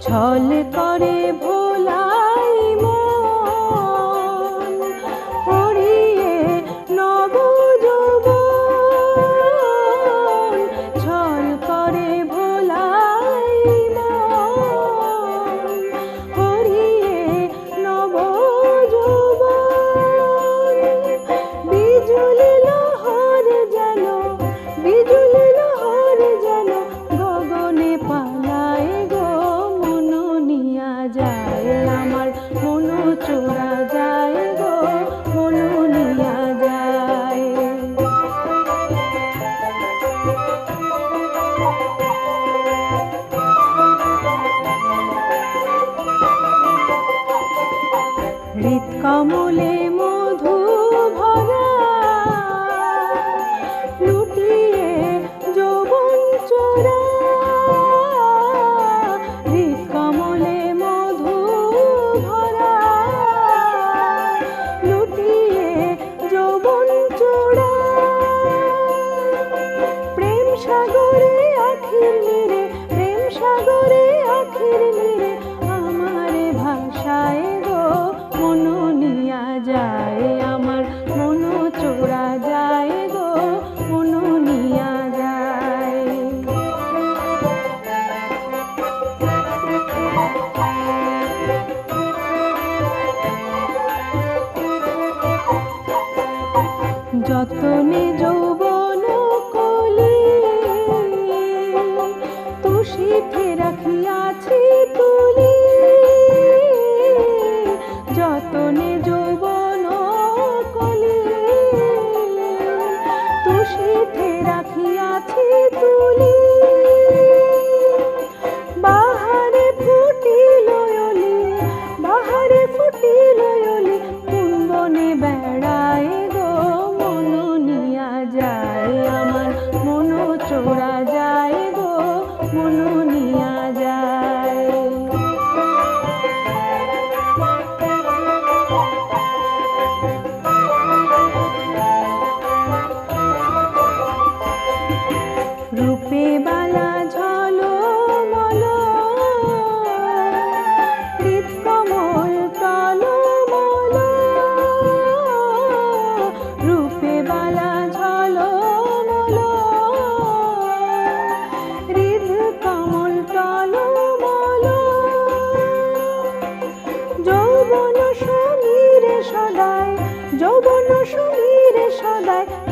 ছল করে ভো জোড়া কমলে মধু ভরা লুটিয়ে যৌবন চোরা আখির নিরে আমারে ভাষায় গো, মন নিয়া যায়, আমার মন চোরা যায় গো, মন নিয়া যায়। যতনে যৌবন কলি তুষিতে যতনে যৌবন কলি। তুষিতে রাখিয়াছি তুলি। বাহারে ফুটিল অলি, বাহারে ফুটিল অলি। কুম্বনে বেড়ায় গো মন যায় আমার মন চোরা যৌবন সমীরে সদায়